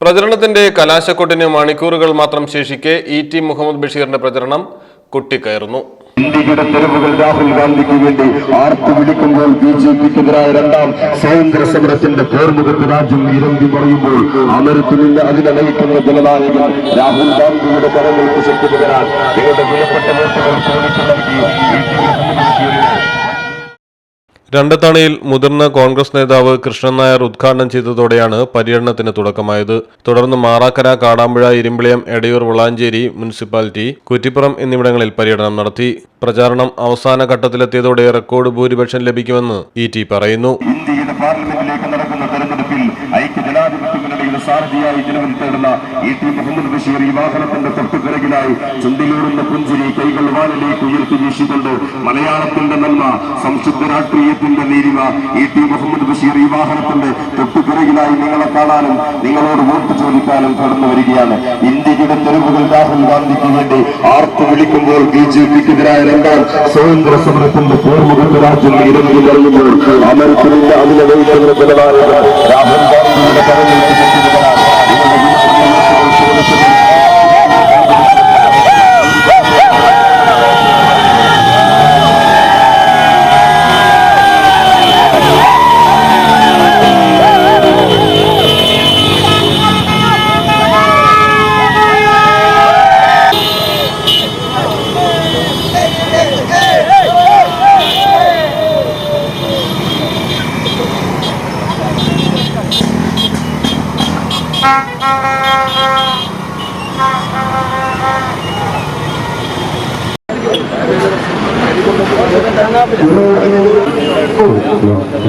പ്രചരണത്തിന്റെ കലാശക്കൊട്ടിന് മണിക്കൂറുകൾ മാത്രം ശേഷിക്കെ ഇ ടി മുഹമ്മദ് ബഷീറിന്റെ പ്രചരണം കുട്ടിക്കയറുന്നു. ഇന്ത്യയുടെ തെരുവുകൾ രാഹുൽ ഗാന്ധിക്ക് വേണ്ടി ആർത്തു വിളിക്കുമ്പോൾ ബി ജെ പിക്കെതിരായ രണ്ടാം സ്വാതന്ത്ര്യ സമരത്തിന്റെ പേർമുഖത്ത് രാജ്യം ഇരമ്പി പറയുമ്പോൾ അമരത്തിൽ നിന്ന് അതിനെ നയിക്കുന്ന ജനനായകൻ രാഹുൽ ഗാന്ധിയുടെ കരങ്ങൾക്ക് ശക്തി പകരാൻ നിങ്ങളുടെ വിലപ്പെട്ട വോട്ടുകൾ നൽകി. രണ്ടത്താണിയിൽ മുതിർന്ന കോൺഗ്രസ് നേതാവ് കൃഷ്ണൻ നായർ ഉദ്ഘാടനം ചെയ്തതോടെയാണ് പര്യടനത്തിന് തുടക്കമായത്. തുടർന്ന് മാറാക്കര കാടാമ്പുഴ ഇരുമ്പിളിയം എടയൂർ വളാഞ്ചേരി മുനിസിപ്പാലിറ്റി കുറ്റിപ്പുറം എന്നിവിടങ്ങളിൽ പര്യടനം നടത്തി. പ്രചാരണം അവസാന ഘട്ടത്തിലെത്തിയതോടെ റെക്കോർഡ് ഭൂരിപക്ഷം ലഭിക്കുമെന്ന് ഇ ടി പറയുന്നു. ഇന്ത്യയുടെ പാർലമെന്റിലേക്ക് നടക്കുന്ന തെരഞ്ഞെടുപ്പിൽ ഐക്യ മുന്നണിയുടെ സാരഥിയായി ജനവിൽ തേടുന്ന ഇ ടി മുഹമ്മദ് ബഷീർ ഈ വാഹനത്തിന്റെ തൊട്ടുപിറകിലായി ചുണ്ടിലൂറുന്ന പുഞ്ചിരി കൈകൾ വാനിലേക്ക് ഉയർത്തി വീശിക്കൊണ്ട് മലയാളത്തിന്റെ നന്മ സംശുദ്ധ രാഷ്ട്രീയത്തിന്റെ നീരിമ ഇ ടി മുഹമ്മദ് ബഷീർ ഈ വാഹനത്തിന്റെ തൊട്ടുപിറകിലായി നിങ്ങളെ കാണാനും നിങ്ങളോട് വോട്ട് ചോദിക്കാനും കടന്നു വരികയാണ്. ഇന്ത്യയുടെ തെരുവുകൾ രാഹുൽ ഗാന്ധിക്ക് വേണ്ടി ആർത്തു വിളിക്കുമ്പോൾ ബി ജെ പിക്കെതിരായ രണ്ടാം സ്വതന്ത്ര സമരത്തിന്റെ പോർമുഖത്ത് രാജ്യം ഇരങ്ങി പറയുമ്പോൾ അമരത്തിലില്ല അതിനെ വഹിക്കുന്ന രാഹുൽ ഗാന്ധിയുടെ കരങ്ങൾക്ക്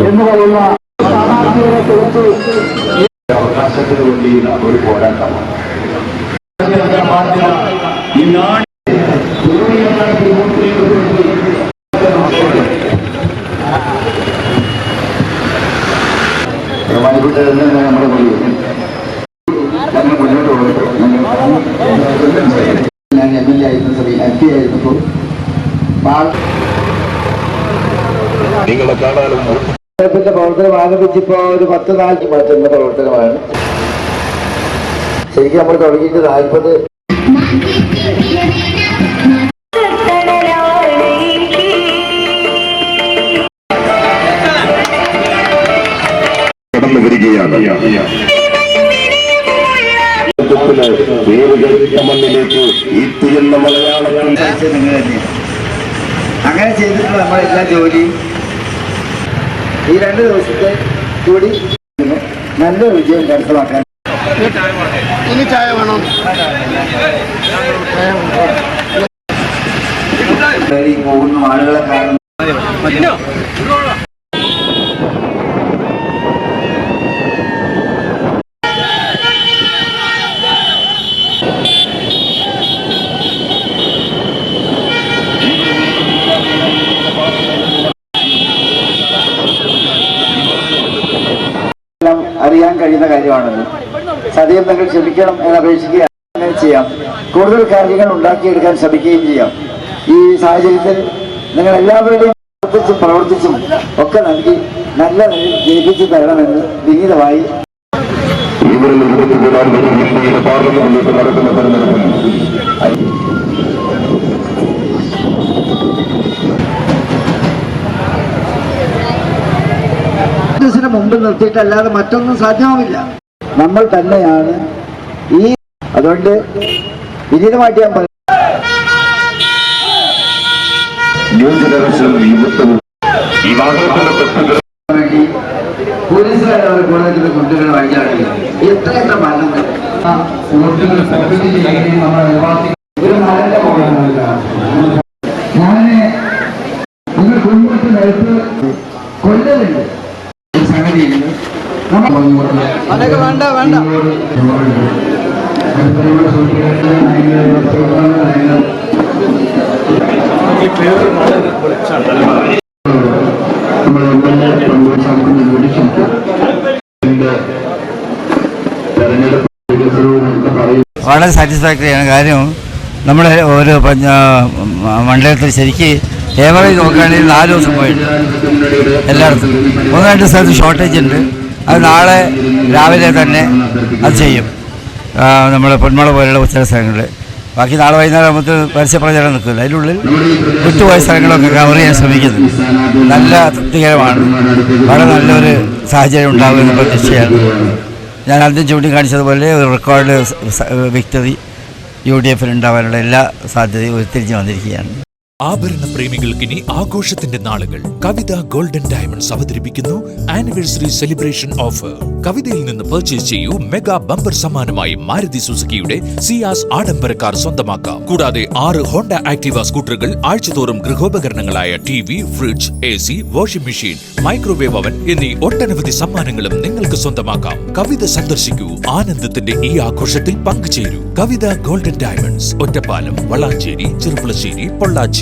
എന്ന് പറയുന്ന സ്ഥാനാർത്ഥികളെ കുറിച്ച് അവകാശത്തിന് വേണ്ടിയുള്ള ഒരു പോരാട്ടമാണ് ഈ നാട് പ്രമാണിക്കുട്ടി തന്നെ നമ്മുടെ പറയും ഞാൻ എം എൽ എ ആയിരുന്ന സമയം എം പി ആയിരുന്നപ്പോൾ പാ- നിങ്ങളെ കാണാനും പിന്നെ പ്രവർത്തനം ആരംഭിച്ചിപ്പോ ഒരു പത്ത് നാല് മാറ്റുന്ന പ്രവർത്തനമാണ്. ശരിക്കും നമ്മൾ തുടങ്ങിയിട്ട് നാൽപ്പത് കടന്നു വരികയാണ്. മണ്ണിലേക്ക് അങ്ങനെ ചെയ്തിട്ടുള്ള നമ്മളെല്ലാ ജോലിയും ഈ രണ്ട് ദിവസത്തെ കൂടി നല്ല വിജയം കരസ്ഥമാക്കാൻ ഇനി ചായ വേണം? പോകുന്ന ആളുകളെ കാണുന്നു എല്ലാം കഴിയുന്ന കാര്യമാണത് സദ്യം നിങ്ങൾ ക്ഷമിക്കണം എന്ന് അപേക്ഷിക്കുക ചെയ്യാം. കൂടുതൽ കാര്യങ്ങൾ ഉണ്ടാക്കിയെടുക്കാൻ ശ്രമിക്കുകയും ചെയ്യാം. ഈ സാഹചര്യത്തിൽ നിങ്ങൾ എല്ലാവരുടെയും പ്രവർത്തിച്ചും പ്രവർത്തിച്ചും ഒക്കെ നൽകി നല്ല നിലയിൽ ജയിപ്പിച്ചു തരണമെന്ന് വിനീതമായി ഇവരിൽ ഇരുപത്തിമൂന്നാം തീയതി ഇന്ത്യയുടെ പാർലമെന്റിലേക്ക് നടക്കുന്ന തെരഞ്ഞെടുപ്പിൽ കോൺഗ്രസിന് മുമ്പിൽ നിർത്തിയിട്ടല്ലാതെ മറ്റൊന്നും സാധ്യമാവില്ല. നമ്മൾ തന്നെയാണ് ഈ അതുകൊണ്ട് വിനീതമായിട്ട് ഞാൻ പറയും. വേണ്ടി പോലീസുകാരെ കൂടുതൽ എത്ര എത്ര മരണങ്ങൾ. ഒരു മരന്റെ ഞാൻ നിങ്ങൾ കുടുംബത്തിൽ കൊല്ലലുണ്ട്. വേണ്ട വേണ്ട. നമ്മൾ പങ്കുവച്ചാക്കുന്ന വിളിച്ചിട്ട് വളരെ സാറ്റിസ്ഫാക്ടറിയാണ് കാര്യം നമ്മുടെ ഒരു മണ്ഡലത്തിൽ ശരിക്ക് ഏവറേജ് നോക്കുകയാണെങ്കിൽ നാല് ദിവസം പോയിട്ട് എല്ലായിടത്തും. ഒന്ന് രണ്ട് സ്ഥലത്ത് ഷോർട്ടേജ് ഉണ്ട്. അത് നാളെ രാവിലെ തന്നെ അത് ചെയ്യും. നമ്മുടെ പൊന്മള പോലെയുള്ള ഉച്ച സ്ഥലങ്ങളിൽ. ബാക്കി നാളെ വൈകുന്നേരം ആകുമ്പോൾ പരസ്യപ്രചരണം നിൽക്കില്ല അതിനുള്ളിൽ വിട്ടുപോയ സ്ഥലങ്ങളൊക്കെ കവർ ചെയ്യാൻ ശ്രമിക്കുന്നു. നല്ല തൃപ്തികരമാണ്. വളരെ നല്ലൊരു സാഹചര്യം ഉണ്ടാകുമെന്ന് പ്രതീക്ഷയാണ്. ഞാൻ ആദ്യം ചൂണ്ടിക്കാണിച്ചതുപോലെ ഒരു റെക്കോർഡ് വ്യക്തത യു ഡി എഫിൽ എല്ലാ സാധ്യതയും ഉരുത്തിരിഞ്ഞ് വന്നിരിക്കുകയാണ്. ആഭരണ പ്രേമികൾക്കിനി ആഘോഷത്തിന്റെ നാളുകൾ. കവിത ഗോൾഡൻ ഡയമണ്ട്സ് അവതരിപ്പിക്കുന്നു. ആനിവേഴ്സറി സെലിബ്രേഷൻ ഓഫർ കവിതയിൽ നിന്ന് പർച്ചേസ് ചെയ്യൂ മെഗാ ബമ്പർ സമ്മാനമായി മാരുതി സുസുക്കിയുടെ സിയാസ് ആഡംബര കാർ സ്വന്തമാക്കാം. കൂടാതെ ആറ് ഹോണ്ട ആക്ടിവ സ്കൂട്ടറുകൾ ആഴ്ചതോറും ഗൃഹോപകരണങ്ങളായ T V fridge A C washing machine microwave oven എന്നീ ഒട്ടനവധി സമ്മാനങ്ങളും നിങ്ങൾക്ക് സ്വന്തമാക്കാം. കവിത സന്ദർശിക്കൂ. ആനന്ദത്തിന്റെ ഈ ആഘോഷത്തിൽ പങ്കുചേരൂ. Kavitha golden diamonds Ottapalam Valanchery Cherpulassery Pollachi.